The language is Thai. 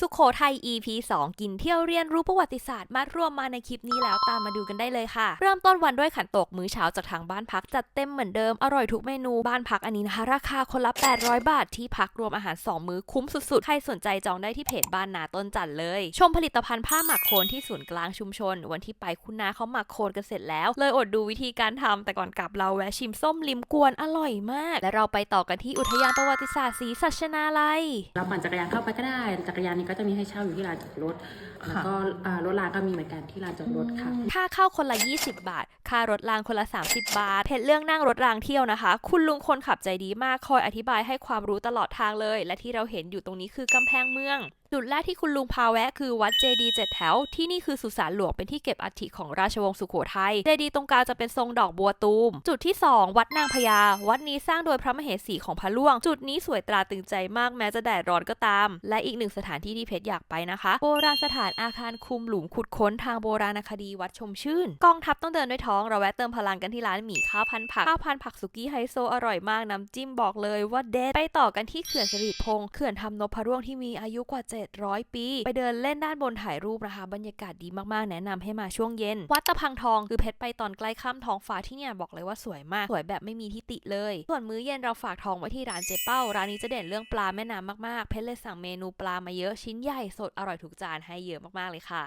สุโขทัย EP 2 กินเที่ยวเรียนรู้ประวัติศาสตร์มารวมมาในคลิปนี้แล้วตามมาดูกันได้เลยค่ะ เริ่มต้นวันด้วยขันโตกมื้อเช้าจากทางบ้านพักจัดเต็มเหมือนเดิม อร่อยทุกเมนูบ้านพักอันนี้นะคะ ราคาคนละ 800 บาทที่พักรวมอาหาร 2 มื้อคุ้มสุดๆ ใครสนใจจองได้ที่เพจบ้านนาต้นจันเลย ชมผลิตภัณฑ์ผ้าหมักโคนที่ศูนย์กลางชุมชน วันที่ไปคุณนาเขาหมักโคนกันเสร็จแล้ว เลยอดดูวิธีการทำแต่ก่อนกลับเราแวะชิมส้มลิมกวนอร่อยมาก และเราไปต่อกันที่อุทยานประวัติศาสตร์ศรีสัชนาลัยเราปั่นจักรยานเข้าไปก็ได้จักรยานนี้ก็จะมีให้เช่าอยู่ที่ลานจอดรถ แล้วก็อ่ารถรางก็มีเหมือนกันที่ลานจอดรถค่ะ ค่าเข้าคนละ 20 บาท ค่ารถรางคนละ 30 บาทเพจเรื่องนั่งรถรางเที่ยวนะคะ คุณลุงคนขับใจดีมากคอยอธิบายให้ความรู้ตลอดทางเลย และที่เราเห็นอยู่ตรงนี้คือกำแพงเมืองจุดแรกที่คุณลุงพาแวะคือวัดเจดีเจ็ดแถว ที่นี่คือสุสานหลวงเป็นที่เก็บอัฐิของราชวงศ์สุโขทัยเจดีตรงกลางจะเป็นทรงดอกบัวตูม จุดที่ 2 วัดนางพญาวัดนี้สร้างโดยพระมเหสีของพระล่วง จุดนี้สวยตราตึงใจมากแม้จะแดดร้อนก็ตาม และอีกหนึ่งสถานที่ที่เพชรอยากไปนะคะ โบราณสถานอาคารคุมหลุมขุดค้นทางโบราณคดีวัดชมชื่น กองทัพต้องเดินด้วยท้องเราแวะเติมพลังกันที่ร้านหมี่ข้าวพันผักข้าวพันผักสุกี้ไฮโซอร่อยมากน้ำจิ้มบอกเลยว่าเด็ดไปต่อกันที่เขื่อนสิริพงษ์เขื่อนทำนพร่วงที่มีอายุกว่า 700 ปี ไปเดินเล่นด้านบนถ่ายรูปนะคะ บรรยากาศดีมากๆ แนะนำให้มาช่วงเย็น วัดตะพังทองคือเพชรไปตอนใกล้ค่ำท้องฟ้าที่เนี่ยบอกเลยว่าสวยมาก สวยแบบไม่มีทิติเลย ส่วนมื้อเย็นเราฝากทองไว้ที่ร้านเจ๊เป้า ร้านนี้จะเด่นเรื่องปลาแม่น้ำมากๆ เพชรเลยสั่งเมนูปลามาเยอะชิ้นใหญ่สดอร่อยทุกจานให้เยอะมากๆเลยค่ะ